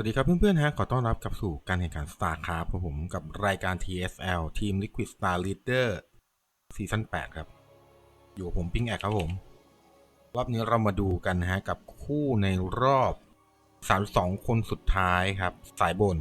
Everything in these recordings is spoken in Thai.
วัสดีครับเพื่อนๆฮะขอต้อนรับกลับสู่การแข่งขัน StarCraft ครับผมกับรายการ TSL ทีม Liquid Star Leader ซีซั่น8ครับ อยู่กับผมปิ้งแอกครับผม รอบนี้เรามาดูกันนะฮะกับคู่ในรอบ 32 คนสุดท้ายครับ สายบน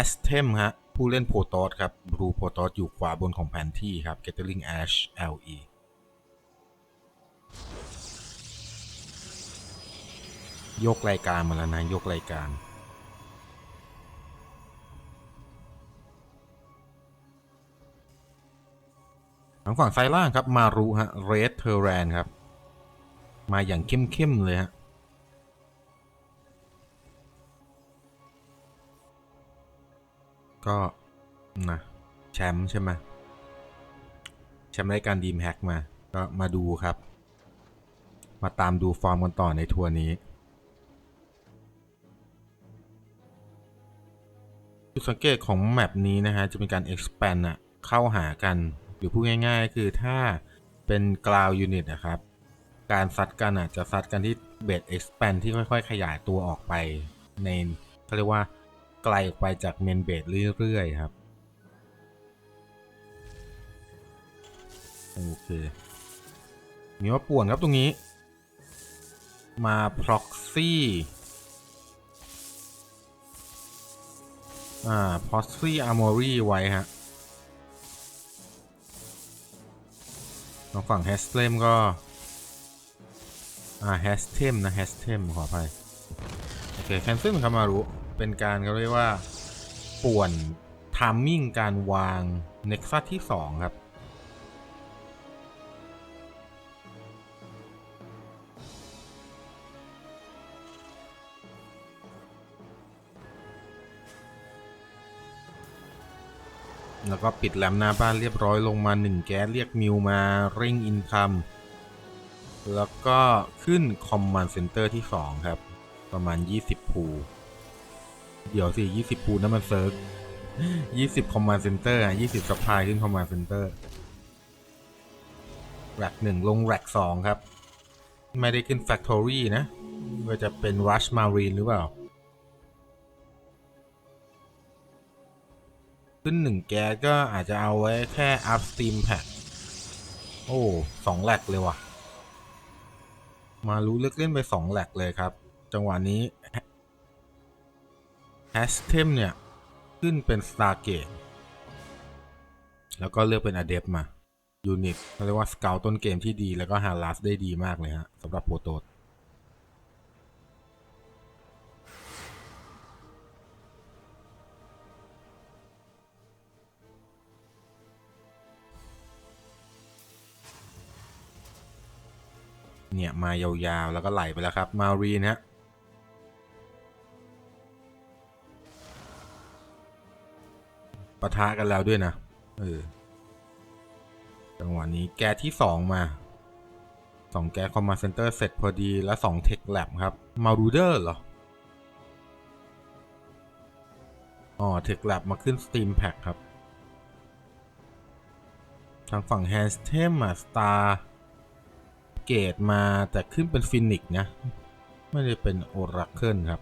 a s t e m ฮะ ผู้เล่นโพตอสครับ Blue p o t o s อยู่ขวาบนของแผนที่ครับ Gathering Ash LE ยกรายการมาแล้วนะยกรายการ ทางฝั่งซ้ายล่างครับมารุฮะเรดเทอร์แรนครับ มาอย่างเข้มๆเลยฮะก็นะแชมป์ใช่ไหมแชมป์รายการดีมแฮกมา ก็มาดูครับ มาตามดูฟอร์มกันต่อในทัวร์นี้ จุดสังเกตของแมปนี้นะฮะจะเป็นการ expand อะเข้าหากันหรือพูดง่ายๆ คือถ้าเป็น ground unit นะครับ การซัดกันอะจะซัดกันที่เบส expand ที่ค่อยๆ ขยายตัวออกไป ในเขาเรียกว่าไกลออกไปจากเมนเบสเรื่อยๆ ครับ โอเคมีว่าป่วนครับตรงนี้ มา proxy อ่าพอสซี่อาร์มอรี่ไว้ฮะทางฝั่งแฮสเทมก็ อ่าแฮสเทมนะแฮสเทมขออภัย โอเคแคนซึ่งคามารู้เป็นการเขาเรียกว่า ป่วนทามมิ่งการวางเน็กซัสที่ 2 ครับ แล้วก็ปิดแลมหน้าบ้านเรียบร้อยลงมา 1 แก๊สเรียกมิวมาเร่งอินคัมแล้วก็ขึ้นคอมมานด์เซ็นเตอร์ที่ 2 ครับ ประมาณ 20 ภูเดี๋ยวสิ20 ภูนั่นมันเซิร์ฟ20 คอมมานด์เซ็นเตอร์อะ20ซัพพลายขึ้นคอมมานด์เซ็นเตอร์แร็กหนึ่งลงแร็กสองครับ ไม่ได้ขึ้นแฟคทอรี่นะว่าจะเป็น Rush Marine หรือเปล่า ขึ้นหนึ่งแก๊สก็อาจจะเอาไว้แค่ upstream pack โอ้สองแหลกเลยว่ะ มารู้เลือกเล่นไปสองแหลกเลยครับ จังหวะนี้ h a s t e m เนี่ย ขึ้นเป็น Stargate แล้วก็เลือกเป็น Adept มายูนิตเขาเรียกว่าสเกลต้นเกมที่ดีแล้วก็ฮาร์ลัสได้ดีมากเลยฮะสำหรับโปรโต เนี่ยมายาวๆ แล้วก็ไหลไปแล้วครับมารีนฮะปะทะกันแล้วด้วยนะ เออ จังหวะนี้แกที่สองมาสองแกคอมมาเซนเตอร์เสร็จพอดีแล้วสองเทคแลบครับมารูเดอร์เหรอ อ๋อ เทคแลบมาขึ้น Steam Pack ครับ ทางฝั่ง h a n d s t e m อะ Star เกตมาแต่ขึ้นเป็นฟินิกนะ ไม่ได้เป็นโอราเคิลครับ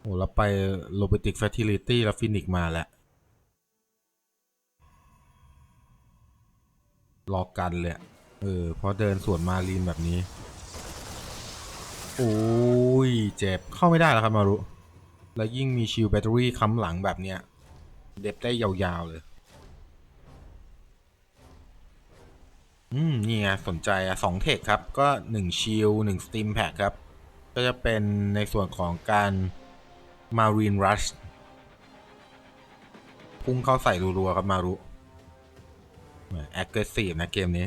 โอ้แล้วไปโ o บ o ติก f ฟ r ิลิตี้แล้วฟินิกมาแล้ว รอกันเลยเออพราะเดินสวนมารีนแบบนี้ โอ้ย เจ็บเข้าไม่ได้แล้วครับมารุ แล้วยิ่งมีชิลแบตเตอรี่ค้ำหลังแบบเนี้ย เด็บได้ยาวๆเลย อืม นี่ไงสนใจอะสองเทคครับ ก็หนึ่งชิลหนึ่งสตีมแพคครับ ก็จะเป็นในส่วนของการมารีนรัชพุ่งเข้าใส่รัวๆครับมารุแอคเกอร์ซีฟนะเกมนี้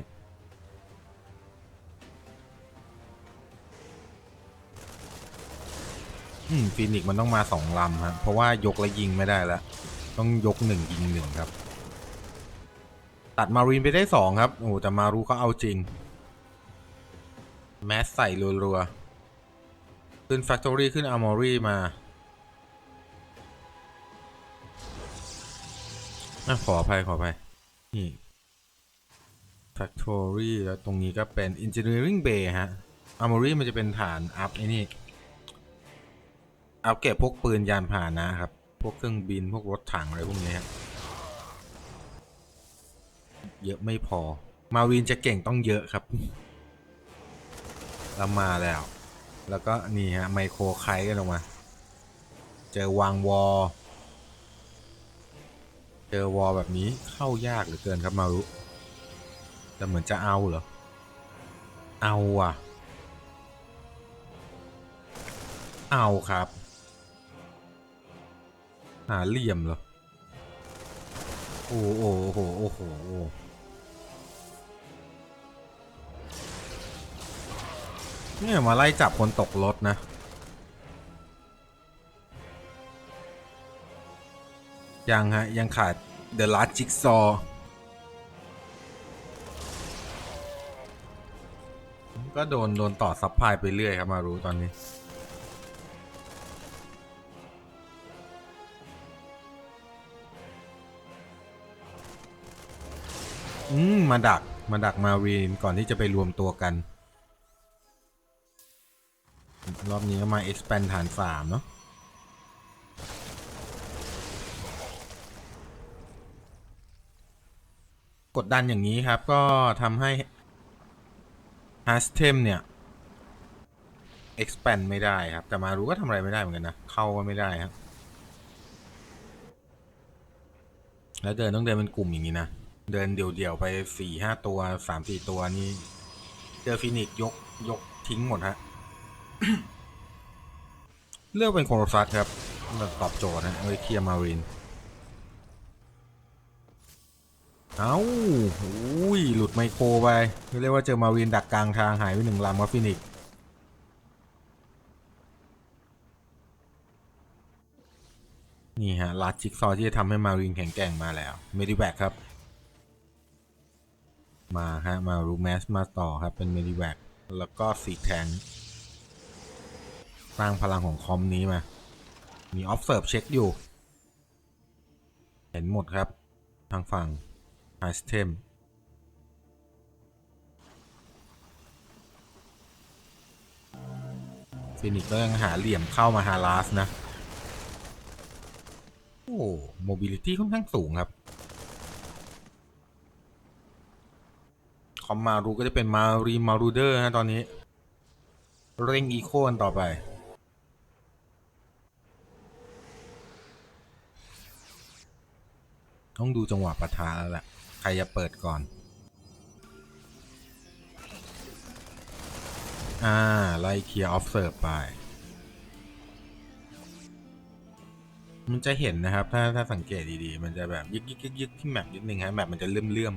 อืมฟีนิกมันต้องมาสองลำครับเพราะว่ายกและยิงไม่ได้แล้ว ต้องยกหนึ่งยิงหนึ่งครับ ตัดมารีนไปได้สองครับ โอ้โหแต่มารูเขาเอาจริง แมสใส่รัวๆ ขึ้น Factory ขึ้น Armory มาอะขออภัยขออภัย นี่ Factory แล้วตรงนี้ก็เป็น Engineering Bay ฮะ Armory มันจะเป็นฐานอัพไอ้นี่เอาเก็บพวกปืนยานพาหนะครับ พวกเครื่องบินพวกรถถังอะไรพวกนี้ครับ เยอะไม่พอ มาวินจะเก่งต้องเยอะครับแล้วมาแล้ว แล้วก็นี่ฮะไมโครไครกันออกมา เจอวางวอลเจอวอลแบบนี้เข้ายากเหลือเกินครับมารุแต่เหมือนจะเอาเหรอ เอาอะ เอาครับ หาเหลี่ยมเหรอ โอ้โหโอ้โหโอ้โห เนี่ยมาไล่จับคนตกรถนะ ยังฮะ ยังขาด The Last Jigsaw ก็โดน โดนต่อซับพลายไปเรื่อยครับ มารู้ตอนนี้อืมมาดักมาดักมาวีนก่อนที่จะไปรวมตัวกัน รอบนี้ก็มา expand ฐานสามเนาะกดดันอย่างนี้ครับ ก็ทำให้ h a s t e m เนี่ย expand ไม่ได้ครับ แต่มารู้ก็ทำอะไรไม่ได้เหมือนกันนะ เข้าก็ไม่ได้ครับ แล้วเดินต้องเดินเป็นกลุ่มอย่างนี้นะ เดินเดี่ยวๆไปสี่ห้าตัวสามสี่ตัวนี่ เจอฟินิกยกยกทิ้งหมดฮะ เลือกเป็นโคโรซัสครับมันตอบโจทย์นะเอาไว้เคียร์มารินเอ้าอุ้ย หลุดไมโครไป เรียกว่าเจอมาวินดักกลางทางหายไปหนึ่งลำครับฟินิกนี่ฮะลัดจิกซอที่จะทำให้มาวินแข็งแกร่งมาแล้ว เมดิแวกครับ มาฮะ มารูแมสมาต่อครับ เป็นเมดิแวกแล้วก็สีแทง ร้างพลังของคอมนี้มา มีออฟเซิร์ฟเช็คอยู่ เห็นหมดครับ ทางฝั่งไอสเทมฟินิกก็ยังหาเหลี่ยมเข้ามาฮาลาสนะ โอ้โมบิลิตี้ค่อนข้างสูงครับ คอมมารูก็จะเป็นมารีมารูเดอร์นะตอนนี้ เร่งอีโคกันต่อไป ต้องดูจังหวะปะทะแล้วแหละใครจะเปิดก่อน อ่า ไล่เคลียร์ออฟเซิร์ฟไป มันจะเห็นนะครับ ถ้าถ้าสังเกตดีๆ มันจะแบบยึกยึกยึกยึกที่แมปนิดนึงฮะแมปมันจะเลื่อมเลื่อม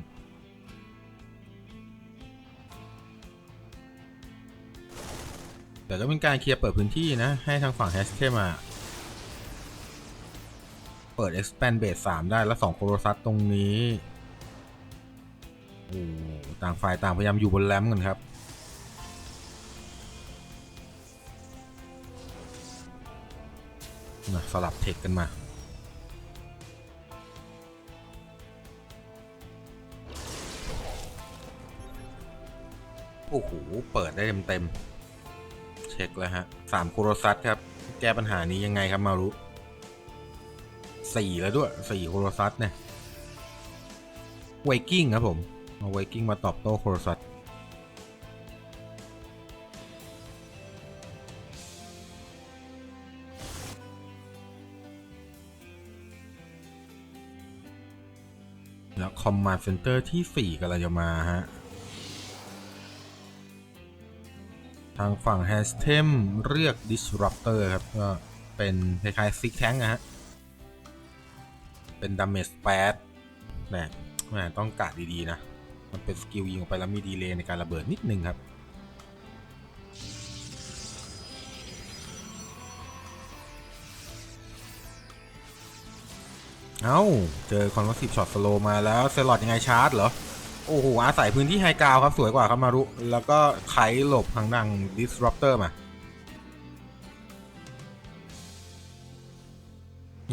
แต่ก็เป็นการเคลียร์เปิดพื้นที่นะ ให้ทางฝั่งแฮชเทมา เปิด expand base 3 ได้แล้ว 2 โคโรซัสตรงนี้โอ้ต่างฝ่ายต่างพยายามอยู่บนแรมกันครับมาสลับเทคกันมาโอ้โห เปิดได้เต็ม ๆ เช็คแล้วฮะสามโคโรซัสครับ แก้ปัญหานี้ยังไงครับ มารุ สี่แล้วด้วยสี่โคโรซัสเนี่ยไวกิ้งครับผมเอาไวกิ้งมาตอบโต้โคโรซัสแล้วคอมมานด์เซ็นเตอร์ที่ 4กำลังจะมาฮะ ทางฝั่ง h a s t e m เรียก Disruptor ครับ ก็เป็นคล้ายๆซิกแทงนะฮะ เป็นดาเมจแปดแต่แหม่ต้องกะดีๆนะ มันเป็นสกิลยิงออกไปแล้วมีดีเลย์ในการระเบิดนิดนึงครับ เอ้า เจอคอนวัสิบช็อตสโลมาแล้วเซลอดยังไงชาร์จเหรอ โอ้โห อาศัยพื้นที่ไฮกราวครับ สวยกว่าครับมารุ แล้วก็ไขหลบทางดัง Disruptor มา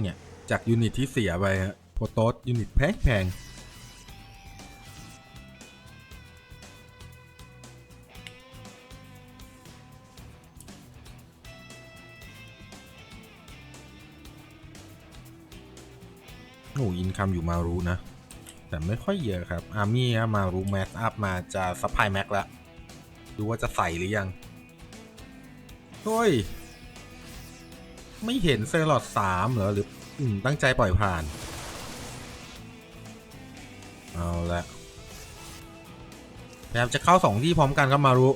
เนี่ย จากยูนิตที่เสียไปฮะโพโตสยูนิตแพงแพงหนูอินคัมอยู่มารู้นะ แต่ไม่ค่อยเยอะครับอาร์มี่มารู้แมสอัพมาจะซัพพลายแม็กแล้วดูว่าจะใส่หรือยังเฮ้ย ไม่เห็นเซอร์ลอดสามเหรอ หรือ ตั้งใจปล่อยผ่าน เอาละพยายามจะเข้าสองที่พร้อมกันครับมารุ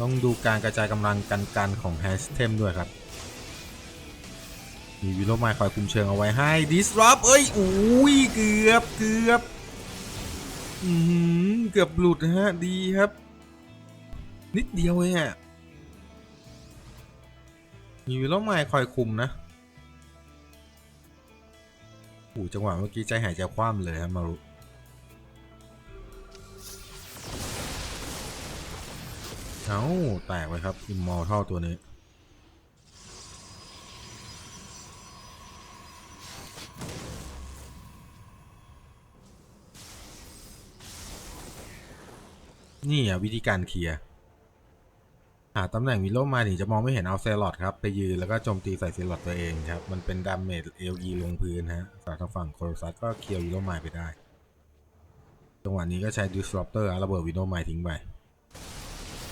ต้องดูการกระจายกำลังกันกันของแฮชเทมด้วยครับ มีวิโรไมายคอยคุมเชิงเอาไว้ให้ disrupt เอ้ยอุ้ยเกือบเกือบอือหือเกือบหลุดนะฮะดีครับ นิดเดียวเองอะมีวิโรไมายคอยคุมนะ โอ้จังหวะเมื่อกี้ใจหายใจคว่ำเลยครับมารุเอ้าแตกไปครับ อิมมอร์ทัลตัวนี้ นี่อะวิธีการเคลียร์ หาตำแหน่งวิโลมาถึงจะมองไม่เห็นเอาเซลอดครับ ไปยืนแล้วก็โจมตีใส่เซลอดตัวเองครับ มันเป็นดาเมจเอลีลงพื้นฮะฝั่งทางฝั่งโครซัสก็เคลียร์วิโลมาไปได้ จังหวะนี้ก็ใช้ disruptor ระเบิดวิโลมาทิ้งไป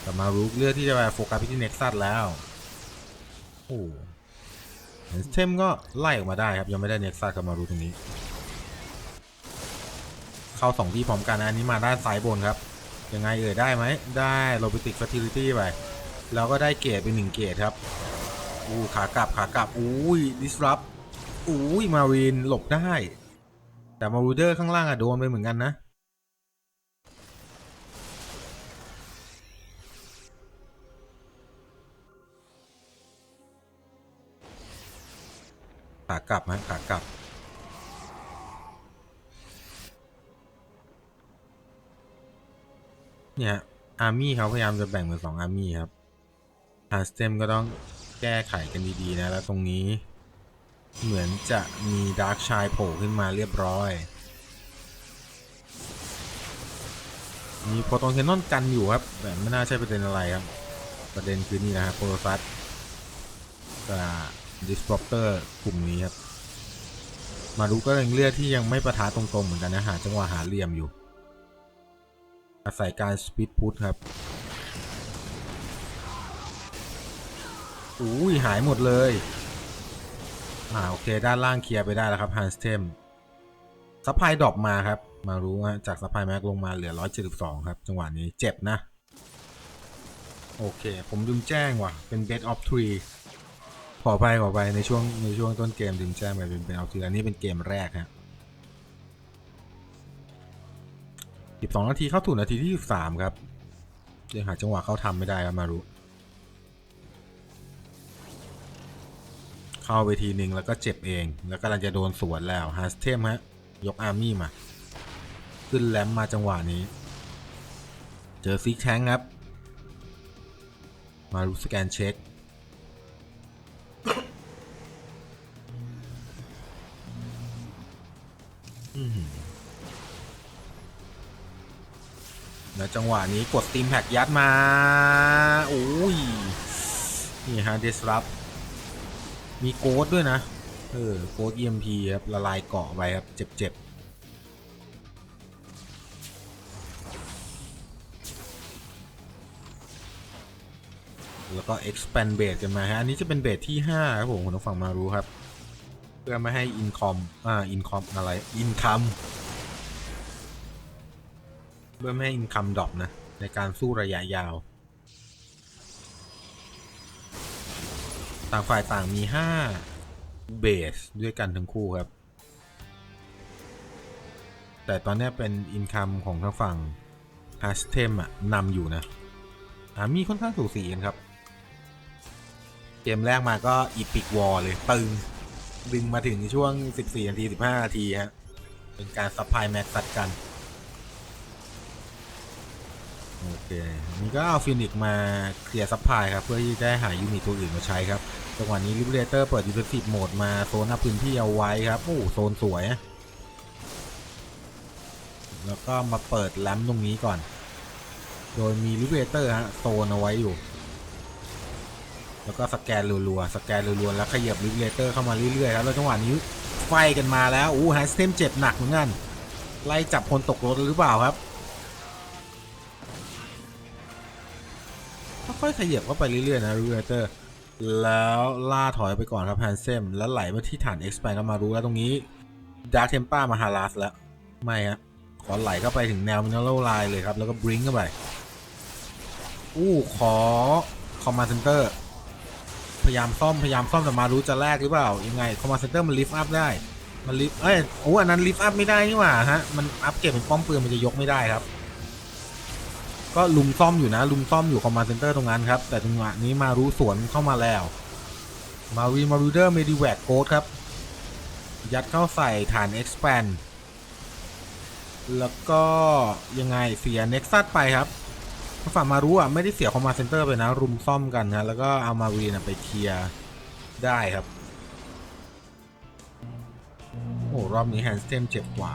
แต่มารุกเลือกที่จะไปโฟกัสที่เน็กซัสแล้วโอ้เทมก็ไล่ออกมาได้ครับ ยังไม่ได้เน็กซัสกับมารุตรงนี้ เข้าสองที่พร้อมกันอันนี้มาด้านซ้ายบนครับยังไงเอ่ยได้ไหมได้โรบิติกฟัติลิตี้ไป แล้วก็ได้เกรดเป็นหนึ่งเกรดครับอู้ขากลับขากลับอุ้ย disrupt อุ้ยมารีนหลบได้ แต่มารูเดอร์ข้างล่างอะโดนไปเหมือนกันนะขากลับฮะขากลับ เนี่ยอาร์มี่เขาพยายามจะแบ่งเป็นสองอาร์มี่ครับ ทางสเต็มก็ต้องแก้ไขกันดีๆนะ แล้วตรงนี้ เหมือนจะมีดาร์กชายโผล่ขึ้นมาเรียบร้อย มีโปรตอนเคนนอนกันอยู่ครับ แต่ไม่น่าใช่ประเด็นอะไรครับ ประเด็นคือนี่นะครับโปรซัสกับดิส r อปเตอร์กลุ่มนี้ครับ มาดูก็ยังเลือกที่ยังไม่ประทะตรงๆเหมือนกันนะหาจังหวะหาเหลี่ยมอยู่ อาศัยการสปีดพุทครับ อุ้ยหายหมดเลย อ่าโอเค ด้านล่างเคลียร์ไปได้แล้วครับฮันสเทมซัพพลายดรอปมาครับ มารู้ว่าจากซัพพลายแม็กลงมาเหลือ 172 ครับ จังหวะนี้เจ็บนะ โอเค ผมลืมแจ้งว่ะ เป็น bed of three ขอไปขอไปในช่วงในช่วงต้นเกมลืมแจ้งไปเป็น bed of three อันนี้เป็นเกมแรกฮะ12 นาทีเข้าถูนาทีที่ 13 ครับยังหาจังหวะเข้าทำไม่ได้ครับมารู้ เข้าไปทีหนึ่งแล้วก็เจ็บเอง แล้วกำลังจะโดนสวนแล้วฮาสเทมฮะ ยกอาร์มี่มา ขึ้นแลมมาจังหวะนี้ เจอซิกแทงครับ มารูสแกนเช็คแล้วจังหวะนี้กดตีมแพ็กยัดมา โอ้ย นี่ฮะเดสรับ มีโกดด้วยนะ เออ โกด EMP ครับ ละลายเกาะไปครับ เจ็บๆ แล้วก็ expand base กันมาฮะ อันนี้จะเป็นเบสที่ 5 ครับผมคุณผู้ฟังมารู้ครับ เพื่อไม่ให้ income อ่า income อะไร income เพื่อไม่ให้อินคัมดรอปนะ ในการสู้ระยะยาว ต่างฝ่ายต่างมี5เบสด้วยกันทั้งคู่ครับ แต่ตอนนี้เป็นอินคัมของทางฝั่งฮัสเทมอะนำอยู่นะอามีค่อนข้างสูสีกันครับ เกมแรกมาก็อีพิกวอลเลย ตึง ดึงมาถึงช่วง 14นาที15นาทีฮะ เป็นการซัพพลายแม็กซัดกัน โอเคนี่ก็เอาฟินิกมาเคลียร์ซัพพลายครับ เพื่อที่จะได้หายูนิตตัวอื่นมาใช้ครับจังหวะนี้ลิเบเ a เตอร์เปิดยูนิตโหมดมาโซนอพพื้นที่เอาไว้ครับ โอ้โซนสวย แล้วก็มาเปิดแลมตรงนี้ก่อน โดยมีลิเบเตอร์ฮะโซนเอาไว้อยู่ แล้วก็สแกนรัวๆ สแกนรัวๆ แล้วขยับลิเบเตอร์เข้ามาเรื่อยๆครับ แล้วจังหวะนี้ไฟกันมาแล้ว อู้ฮันสเทมเจ็บหนักเหมือนกัน ไล่จับคนตกรถหรือเปล่าครับ ค่อยๆขยับเข้าไปเรื่อยๆนะรูเรเตอร์ แล้วล่าถอยไปก่อนครับแฮนเซม แล้วไหลมาที่ฐานเอ็กซ์แปนก็มารู้แล้วตรงนี้ดาร์เทมป้ามาฮาราสแล้ว ไม่ฮะ ขอไหลเข้าไปถึงแนวมินเนอรัลไลน์เลยครับ แล้วก็บริงเข้าไป อู้ขอคอมมานด์เซนเตอร์พยายามซ่อมพยายามซ่อมแต่มารู้จะแลกหรือเปล่า ยังไงคอมมานด์เซนเตอร์มันลิฟต์อัพได้ มันลิฟต์เอ้ยโอ้อันนั้นลิฟต์อัพไม่ได้นี่หว่าฮะมันอัพเก็บเป็นป้อมปืนมันจะยกไม่ได้ครับ ก็ลุมซ่อมอยู่นะ ลุมซ่อมอยู่คอมมานด์เซนเตอร์ตรงนั้นครับ แต่จังหวะนี้มารู้สวนเข้ามาแล้ว มารีมารูเดอร์เมดิแวกโกดครับ ยัดเข้าใส่ฐาน expand แล้วก็ยังไงเสียเน็กซัสไปครับฝั่งมารู้อะไม่ได้เสียคอมมานด์เซนเตอร์ไปนะ รุมซ่อมกันนะแล้วก็เอามารีนะไปเคลียร์ได้ครับ โอ้รอบนี้แฮนสเตมเจ็บกว่า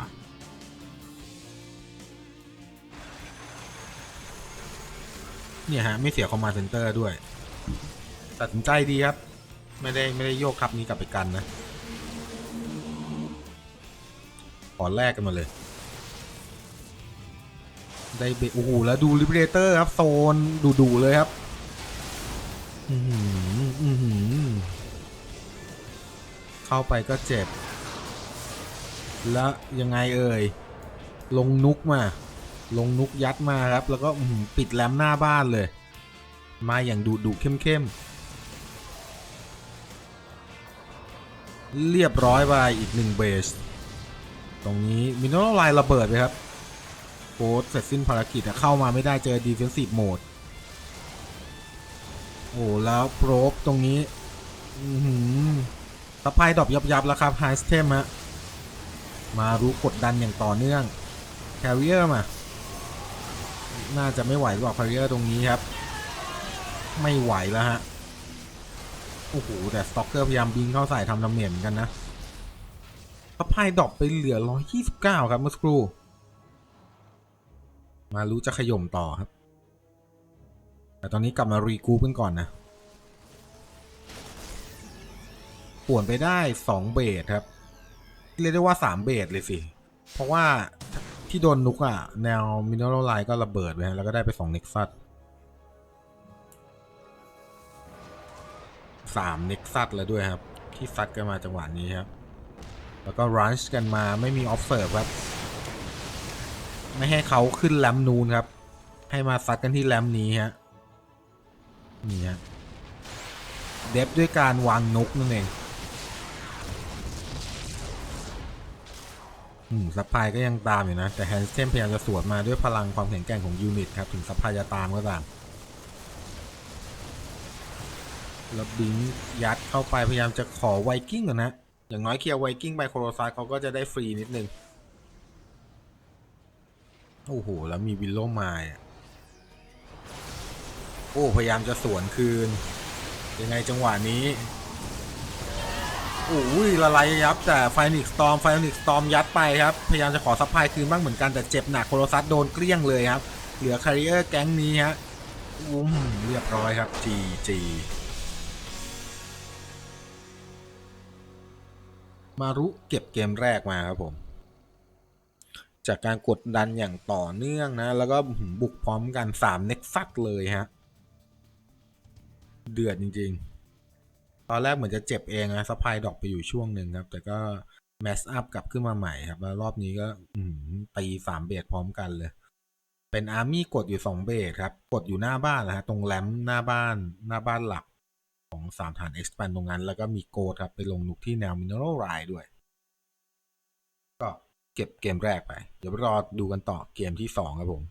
เนี่ยฮะ ไม่เสียคอมมานเซนเตอร์ด้วย ตัดสินใจดีครับ ไม่ได้ไม่ได้โยกครับนี้กลับไปกันนะ ขอแลกกันมาเลย ได้เบโอ้โหแล้วดูลิเบเรเตอร์ครับ โซนดูดูเลยครับ อือหือือเข้าไปก็เจ็บ แล้วยังไงเอ่ย ลงนุกมา ลงนุกยัดมาครับ แล้วก็ปิดแรมหน้าบ้านเลย มาอย่างดุดุเข้มเข้มเรียบร้อยไปอีกหนึ่งเบส ตรงนี้มินโนไลน์ระเบิดไปครับโค้ดเสร็จสิ้นภารกิจเข้ามาไม่ได้เจอ Defensive Mode โอ้แล้วโปรบตรงนี้อือหือสปายดรอปยับยับๆแล้วครับไฮสเทมฮะมารู้กดดันอย่างต่อเนื่องแคริเออร์มา น่าจะไม่ไหวหรอกแคริเออร์ตรงนี้ครับ ไม่ไหวแล้วฮะ โอ้โห แต่สต็อกเกอร์พยายามบิงเข้าใส่ทำดาเมจเหมือนกันนะสปายดรอปไปเหลือ 129 ครับเมื่อสักครู่ มารู้จะขย่มต่อครับ แต่ตอนนี้กลับมารีกูปกันก่อนนะป่วนไปได้ 2 เบสครับ เรียกได้ว่า 3 เบสเลยสิ เพราะว่า ที่โดนนุกอะแนวมินเนอรัลไลน์ก็ระเบิดไปฮะแล้วก็ได้ไป2เน็กซัสสามเน็กซัสแล้วด้วยครับ ที่ซัดกันมาจังหวะนี้ครับ แล้วก็รันช์กันมาไม่มีออฟเซิร์ฟครับ ไม่ให้เขาขึ้นแรมนูนครับ ให้มาซัดกันที่แรมนี้ฮะนี่ฮะเดฟด้วยการวางนุกนั่นเอง อืม ซัพพลายก็ยังตามอยู่นะ แต่แฮนสเทมพยายามจะสวนมาด้วยพลังความแข็งแกร่งของยูนิตครับ ถึงซัพพลายจะตามก็ตามแล้วบิงยัดเข้าไปพยายามจะขอไวกิ้งก่อนนะ อย่างน้อยเคลียร์ไวกิ้งไปโคโรซาเขาก็จะได้ฟรีนิดนึง โอ้โห แล้วมีวิลโลมล์อะโอ้ พยายามจะสวนคืน ยังไงจังหวะนี้ อ้ยละลายยับแต่ไฟนิกสตอมไฟนิกสตอมยัดไปครับ พยายามจะขอซัพพลายคืนบ้างเหมือนกันแต่เจ็บหนักโคโรซัสโดนเกลี้ยงเลยครับ เหลือคาริเออร์แก๊งนี้ฮะอุ้มเรียบร้อยครับจีจีมารุเก็บเกมแรกมาครับผม จากการกดดันอย่างต่อเนื่องนะ แล้วก็บุกพร้อมกัน3เน็กซัสเลยฮะ เดือดจริง ๆ อนแรกเหมือนจะเจ็บเองนะซัพายดอปไปอยู่ช่วงหนึ่งครับ แต่ก็แมสอัพกลับขึ้นมาใหม่ครับ แล้วรอบนี้ก็ตีสามเบสพร้อมกันเลย เป็นอาร์มี่กดอยู่สองเบสครับ กดอยู่หน้าบ้านนะฮะตรงแรมหน้าบ้านหน้าบ้านหลัก ของสามฐาน expand ตรงนั้น แล้วก็มีโกดครับ ไปลงนุกที่แนวมินเนอรัลไรด้วย ก็เก็บเกมแรกไป เดี๋ยวรอดูกันต่อเกมที่สองครับผม